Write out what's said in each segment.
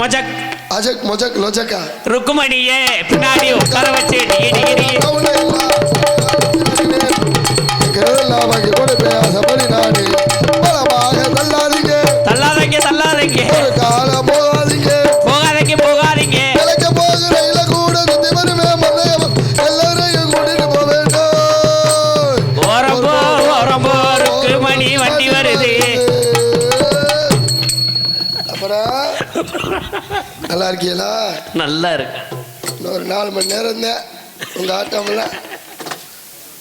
மஜக் அஜக் மொஜக் லொஜக்கா ருக்குமணியே பின்னாடி உட்கார வச்சு டிகி டிகி டிகி. கவலை இல்லா. கேரளாவுக்கு நல்லா இருக்கீங்களா? நல்லா இருக்கு. இன்னொரு நாலு மணி நேரம் இருந்தேன். உங்க ஆட்டம்ல.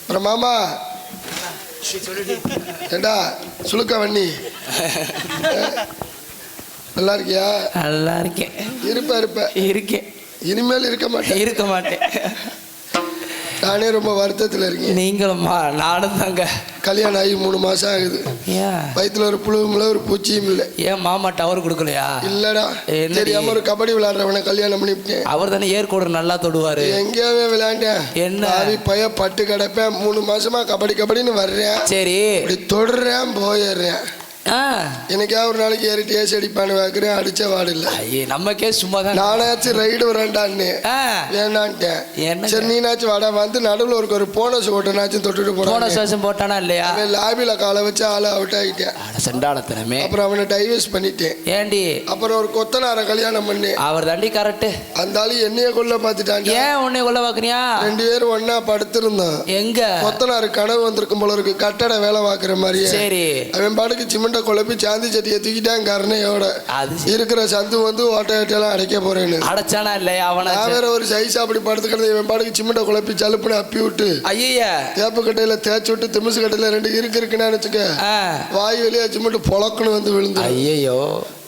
அப்புறம் மாமா ஏண்டா சுழுக்க வண்ணி நல்லா இருக்கியா? நல்லா இருக்கேன். இருப்ப இருப்ப இருக்கேன். இனிமேல் இருக்க மாட்டேன். இருக்க மாட்டேன். நானே ரொம்ப வருத்தத்தில் இருக்கேன். நீங்களும்மா நானும் தாங்க. கல்யாணம் ஆகி மூணு மாசம் ஆகுது. ஏன் வயிற்றுல ஒரு புழுவும் இல்லை ஒரு பூச்சியும் இல்லை. ஏன் மாமா டவர் கொடுக்கலையா? இல்லடா. என்னடி? தெரியாம ஒரு கபடி விளையாடுறவனை கல்யாணம் பண்ணிவிட்டேன் அவர் தானே ஏற்கோடு நல்லா தொடுவாரு. எங்கேயாவே விளையாண்டேன். என்ன? பாவி பைய பட்டு கிடப்பேன் மூணு மாசமா கபடி கபடின்னு வர்றேன். சரி. இப்படி தொடுறேன் போயிடுறேன். எனக்கா ஒரு நாளைக்கு ஏறிட்டு ஏசி அடிப்பான்னு வைக்கிறேன் அடிச்ச வாடு இல்லை. ஐயே நமக்கே சும்மா தான் நானாச்சும் ரைடு வரேன்டான்னு வேணான்ட்டேன் என்னங்க? சரி நீனாச்சும் வாடா வந்து நடுவில் ஒரு ஒரு போனஸ் ஓட்டனாச்சும் தொட்டுட்டு போன போனான் சுவாசம் போட்டானா இல்லையா? அவன் லாபியில் காலை வச்சு ஆளை அவுட் ஆகிட்டேன் செண்டாளத்தனமே. அப்புறம் அவனை டைவர்ஸ் பண்ணிட்டேன். ஏண்டி? அப்புறம் ஒரு கொத்தனாரை கல்யாணம் பண்ணேன் அவர் தாண்டி கரெக்டு அந்த ஆளு என்னைய கொல்ல பார்த்துட்டான் ஏன் உன்னை கொல்ல பாக்குறியா ரெண்டு பேரும் ஒண்ணா படுத்திருந்தோம். எங்க? கொத்தனாரு கனவு வந்திருக்கும் போல இருக்கு. கட்டட வேலை பார்க்குற மாதிரியே. சரி. அவன் பாட்டுக்கு சிமெண்ட்டை குழப்பி சாந்தி சட்டியை தூக்கிட்டான் கருணையோட. இருக்கிற சந்து வந்து ஓட்ட ஓட்டையெல்லாம் அடைக்க போறேன்னு. அடைச்சானா இல்லையா அவனை? வேற ஒரு சைஸ் அப்படி படுத்துக்கிறது இவன் பாட்டுக்கு சிமெண்ட்டை குழப்பி சலுப்புன்னு அப்பி விட்டு. ஐயா தேப்பு கட்டையில தேய்ச்சி விட்டு திமிசு கட்டையில ரெண்டு இருக்கு இருக்குன்னு நினைச்சுக்க. வாய் வெளியே சிமெண்ட் பொழக்குன்னு வந்து விழுந்து. ஐயோ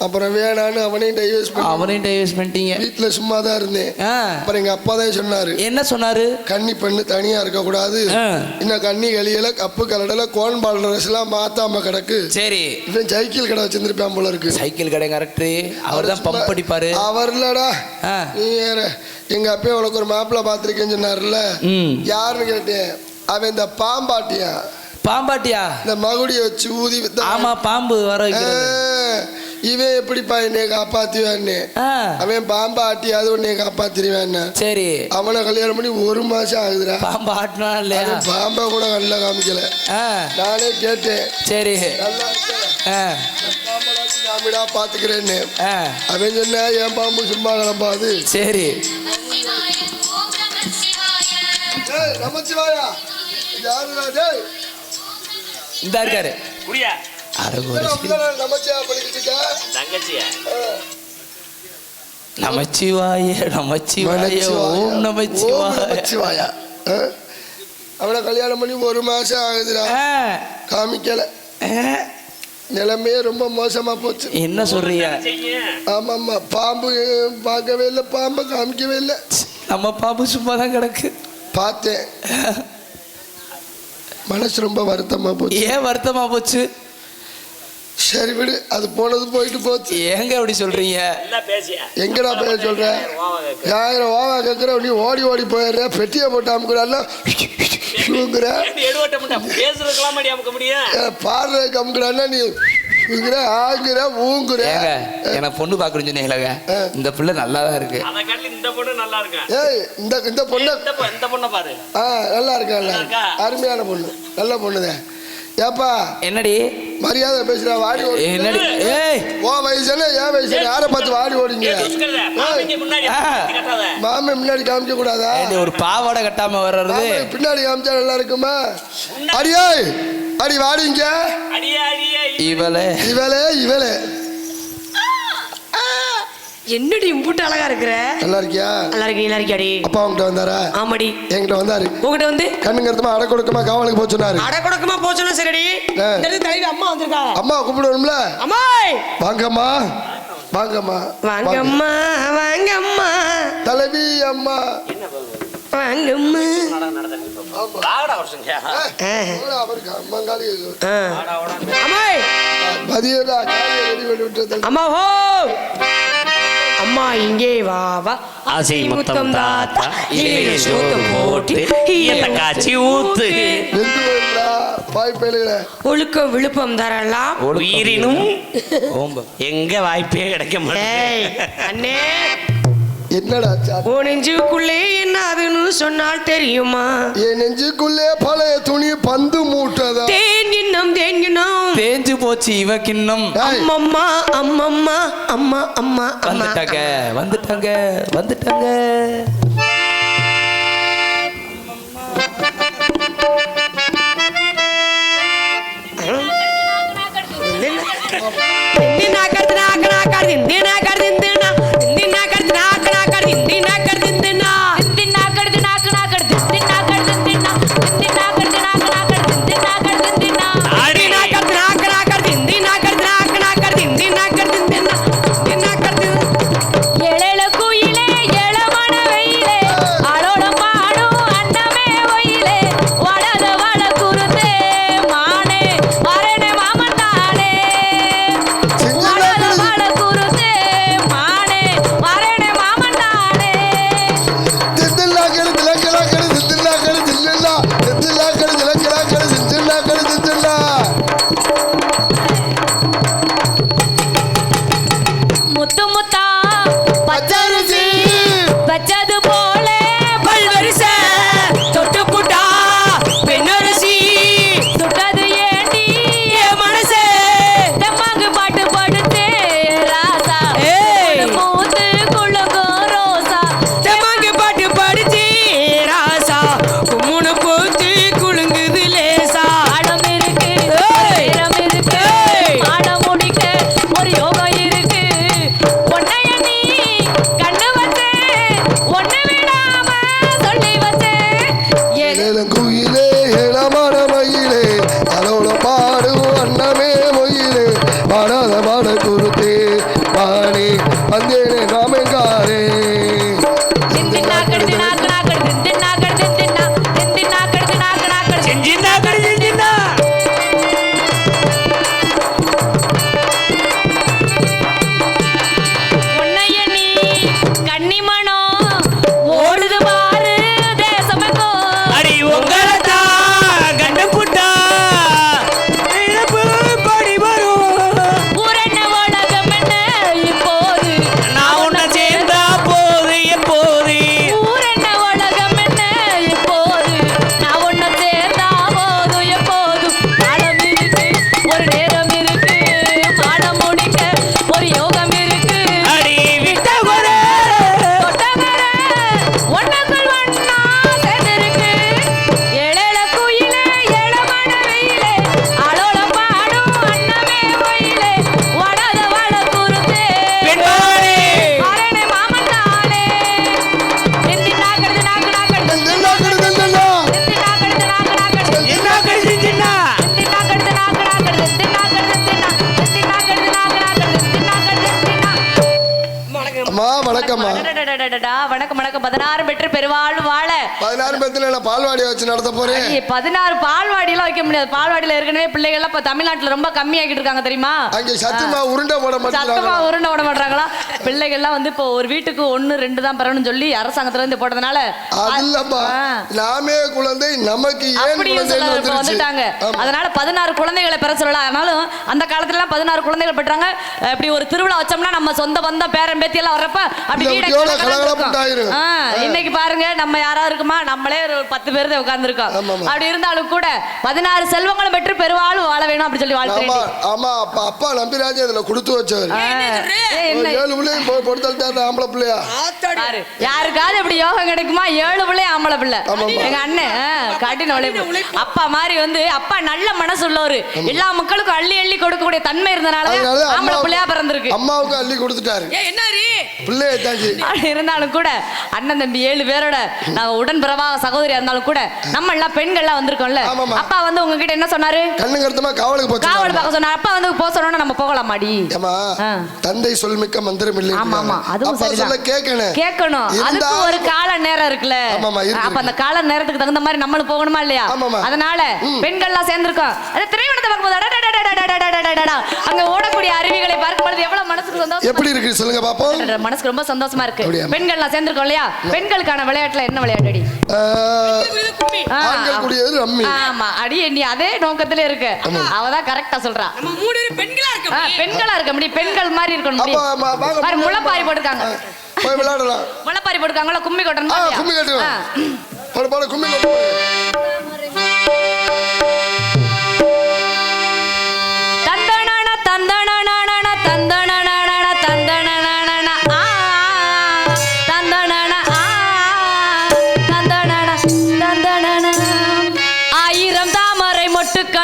அப்புறம் வேணான்னு அவனையும் டைவர்ஸ் பண்ணி அவனையும் டைவர்ஸ் பண்ணிட்டீங்க. வீட்டுல சும்மா தான் இருந்தேன் அப்புறம் எங்க அப்பா தான் சொன்னாரு. என்ன சொன்னாரு? கன்னி பெண்ணு தனியா இருக்க கூடாது. இன்னும் கன்னி கலியில கப்பு கலடல கோன் பால் ட்ரெஸ் எல்லாம் மாத்தாம கிடக்கு. சரி. இவன் சைக்கிள் கடை வச்சிருந்திருப்பான் போல இருக்கு. சைக்கிள் கடை கரெக்ட் அவர் தான் பம்ப் அடிப்பாரு அவர் இல்லடா. நீ வேற எங்க அப்பா உனக்கு ஒரு மாப்பிள்ளை பார்த்திருக்கேன்னு சொன்னார்ல யாருன்னு கேட்டேன். அவன் இந்த பாம்பாட்டியா? பாம்பாட்டியா? இந்த மகுடியை வச்சு ஊதி. ஆமா பாம்பு வர இவன் எப்படிப்பா என்னைய காப்பாத்துவான்னு? அவன் பாம்பை ஆட்டி அது உன்னைய காப்பாத்திருவான்னு சரி. அவனை கல்யாணம் பண்ணி ஒரு மாசம் ஆகுதுடா. பாம்பு ஆட்டினா இல்லையா? பாம்பை கூட கண்ணில் காமிக்கல. நானே கேட்டேன். சரி. நல்லா நாமிடா பாத்துக்கிறேன்னு. அவன் சொன்னா என் பாம்பு சும்மா கிளம்பா அது? சரி. நமச்சிவாயா? யாருடா டேய்? இந்த இருக்காரு. நமச்சிவா படிக்கிட்டு? தங்கச்சியா. நமச்சிவாய நமச்சிவாய. ஓம் நமச்சிவாய. நமச்சிவாயா? ஆ? அவனை கல்யாணம் பண்ணி ஒரு மாசம் ஆகுதுடா. காமிக்கல. நிலைமையே ரொம்ப மோசமா போச்சு. என்ன சொல்றீங்க? செய்ய ஆமாம்மா பாம்பு பார்க்கவே இல்லை பாம்பை காமிக்கவே இல்லை. நம்ம பாம்பு சும்மா தான் கிடக்கு. பார்த்தேன். மனசு ரொம்ப வருத்தமா போச்சு. ஏன் வருத்தமா போச்சு? சரி விடு அது போனது போயிட்டு போச்சு. ஏங்க அப்படி சொல்றீங்க? எங்கடா போய் சொல்ற? ஆயிரம் ஓவா கேட்குற நீ ஓடி ஓடி போயிடுற பெட்டியை போட்டு அமுக்குறான்னா பாடுறதுக்கு அமுக்குறான்னா நீ. பொண்ணு பாக்குறேன்னு சொன்னீங்களேங்க இந்த பிள்ளை நல்லா தான் இருக்கு இந்த பொண்ணு நல்லா இருக்கேன் ஏய் இந்த இந்த பொண்ணு இந்த பொண்ணை பாரு. ஆ நல்லா இருக்கா இருக்கா? இருக்கா? அருமையான பொண்ணு நல்ல பொண்ணுதான் ஏப்பா என்னடி? மரியாதை பேசுறா வாடி ஓடி. என்னடி? ஏய். ஓ வயசு என்ன ஏன் வயசு? யாரை பார்த்து வாடி ஓடிங்க மாமிக்கு முன்னாடி காமிக்க கூடாதா ஒரு பாவாடை கட்டாம வர்றது. பின்னாடி காமிச்சா நல்லா இருக்குமா? அடியே அடி வாடிங்க இவளே. இவளே இவளே. என்னடி இம்புட்டு அழகா இருக்கிற? நல்லா இருக்கியா? நல்லா இருக்கீங்க நல்லா இருக்கியாடி? அப்பா உங்ககிட்ட வந்தாரா? ஆமாடி. என்கிட்ட வந்தாரு. உங்ககிட்ட வந்து? கண்ணுங்கிறதுமா அடை கொடுக்கமா காவலுக்கு போக சொன்னாரு. அட கொடுக்கமா போச்சோன்னா சரிடி. ஆ. இந்த இடத்துல தலைவி அம்மா வந்திருக்காங்க அம்மா கூப்பிடணும்ல? அம்மாய்! வாங்கம்மா. வாங்கம்மா. வாங்கம்மா வாங்கம்மா. தலைவி அம்மா. வாங்கம்மா. விட்டு அம்மா ஹோ அம்மா இங்கே வா வா. ஆசை முத்தம் தாத்தா இலையில சோத்து போட்டு ஈயத்தை காய்ச்சி ஊத்து. ஒழுக்கம் விழுப்பம் தரலாம். உயிரினும் ஓம்ப எங்க வாய்ப்பே கிடைக்க மாட்டேங்குது. அண்ணே. என்னடா உன் சொன்னால் தெரியுமா? என் நெஞ்சுக்குள்ளே பழைய துணி பந்து மூட்டதா? தேங்கினம் தேங்கினம் தேஞ்சு போச்சு இவ கிண்ணம். அம்மம்மா அம்மம்மா அம்மா அம்மா அம்மா. வந்துட்டாங்க வந்துட்டாங்க வந்துட்டாங்க. நாக்காது நாக்க நாக்காது பதினாறு பெற்று பெருவாழ்வு வாழ் பதினாறு பேத்துல நான் பால்வாடியை வச்சு நடத்த போறேன் பதினாறு பால்வாடியெல்லாம் வைக்க முடியாது. பால்வாடியில ஏற்கனவே பிள்ளைகள்லாம் இப்ப தமிழ்நாட்டுல ரொம்ப கம்மியாக்கிட்டு இருக்காங்க தெரியுமா? அங்க சத்தியமா உருண்டை போட சத்தமா மாட்டேங்கிறாங்க உருண்டை விட மாட்டாங்களா பிள்ளைகள்லாம் வந்து இப்போ ஒரு வீட்டுக்கு ஒண்ணு ரெண்டு தான் பெறணும்னு சொல்லி அரசாங்கத்துல இருந்து போட்டதுனால ஆ. நாமே குழந்தை நமக்கு ஏன் குழந்தைன்னு வந்துட்டாங்க. அதனால பதினாறு குழந்தைகளை பெற சொல்லலாம் ஆனாலும் அந்த காலத்துல எல்லாம் பதினாறு குழந்தைகள் பெற்றாங்க. இப்படி ஒரு திருவிழா வச்சோம்னா நம்ம சொந்த பந்தம் பேரன் பேத்தி எல்லாம் வர்றப்ப அப்படி வீடை. இன்னைக்கு பாருங்க நம்ம யாரா இருக்குமா நம்மளே ஒரு பத்து பேர் தான் உட்கார்ந்துருக்கோம். அப்படி இருந்தாலும் கூட பதினாறு செல்வங்களும் பெற்று பெருவாழ்வு வாழ வேணும் அப்படி சொல்லி வாழ்த்துறேன். ஆமா அப்பா அப்பா நம்பிராஜ் அதுல கொடுத்து வச்சவர். என்ன ஏழு பிள்ளையும் பொறுத்தாரு ஆம்பளை பிள்ளையா? யாருக்காவது இப்படி யோகம் கிடைக்குமா? ஏழு பிள்ளை ஆம்பளை பிள்ளை. எங்க அண்ணன் கடின உழைப்பு. அப்பா மாதிரி வந்து அப்பா நல்ல மனசு உள்ளவரு எல்லா மக்களுக்கும் அள்ளி அள்ளி கொடுக்கக்கூடிய தன்மை இருந்தனால ஆம்பளை பிள்ளையா பிறந்திருக்கு. அம்மாவுக்கு அள்ளி கொடுத்துட்டாரு. அப்படி இருந்தாலும் கூட அண்ணன் தம்பி ஏழு பேரோட நாங்க உடன் பிறவா சகோதரியா இருந்தாலும் கூட நம்ம எல்லாம் பெண்கள்லாம் வந்திருக்கோம்ல. ஆமாம்மா. அப்பா வந்து உங்ககிட்ட என்ன சொன்னாரு? கண்ணு கருத்தமா காவலுக்கு போச்சு காவல் பார்க்க சொன்னாரு. அப்பா வந்து போக சொன்னோம்னா நம்ம போகலாமாடி? ஏமா ஆ. தந்தை சொல்மிக்க மந்திரம் இல்லை ஆமா ஆமா அதுவும் சரிதான். சொல்ல கேட்கணும். கேட்கணும். அதுக்கு ஒரு கால நேரம் இருக்குல்ல. அப்ப அந்த கால நேரத்துக்கு தகுந்த மாதிரி நம்மளும் போகணுமா இல்லையா. அதனால பெண்கள்லாம் சேர்ந்திருக்கோம். அது திரைப்படத்தை பார்க்கும்போது அங்க ஓடக்கூடிய அருவிகளை பார்க்கும் பொழுது எவ்வளவு மனசுக்கு சந்தோஷம் எப்படி இருக்கு சொல்லுங்க பாப்போம். மனசுக்கு ரொம்ப சந்தோஷமா இருக்கு. பெண்கள் நான் சேர்ந்திருக்கோம் இல்லையா? பெண்களுக்கான விளையாட்டுல என்ன விளையாட்டு ஆமா அடி எண்ணி அதே நோக்கத்துல இருக்கு. அவதான் கரெக்டா சொல்றா. பெண்களா இருக்க முடியும். பெண்கள் மாதிரி இருக்கணும் முளைப்பாரி போட்டுருக்காங்க. போய் விளையாடலாம். முளைப்பாரி போட்டுருக்காங்களா? கும்மி கொட்டணும் கும்மி கட்டுவோம். கும்மி கட்டுவோம்.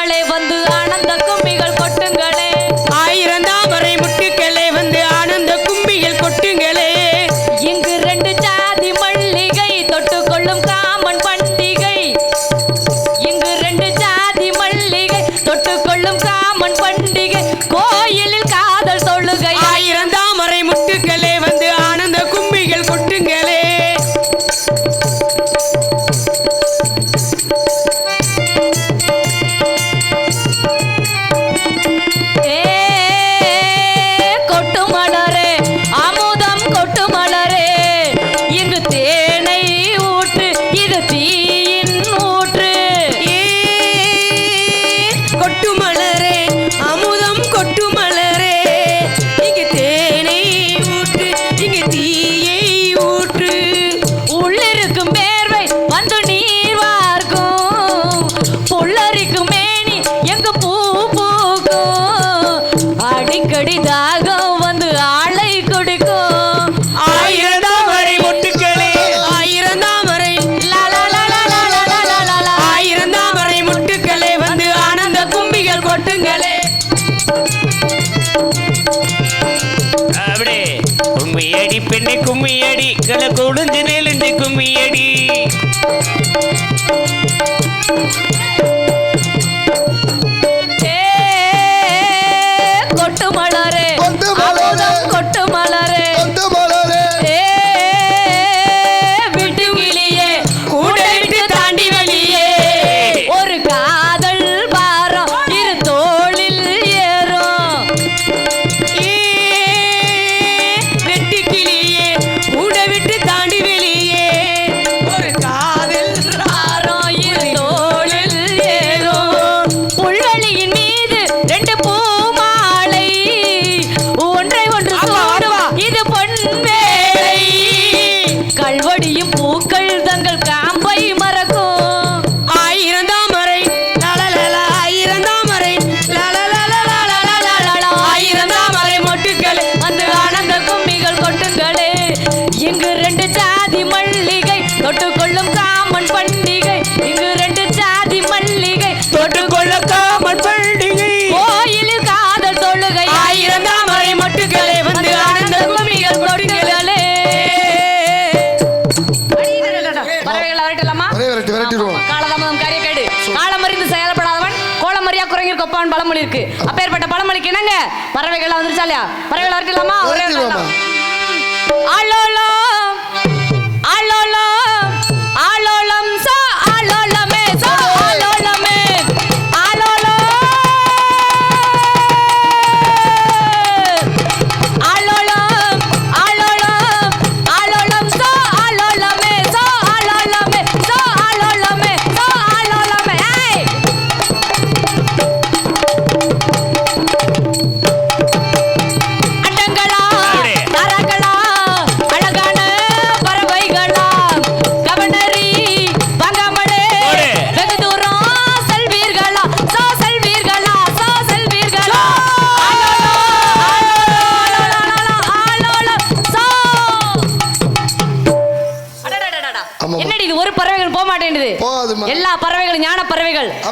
நாளே வந்து ஆனந்த கும்பிகள் கும்மியடி கலக்கூடும் பறவைகள்லாம் வந்துருச்சா இல்லையா? பறவைகள் இருக்கலாமா ஒரே ஹலோ?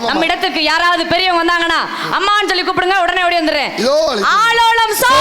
நம்ம இடத்துக்கு யாராவது பெரியவங்க வந்தாங்கன்னா அம்மான்னு சொல்லி கூப்பிடுங்க உடனே ஓடி வந்துடுறேன். ஆலோலம் சோ.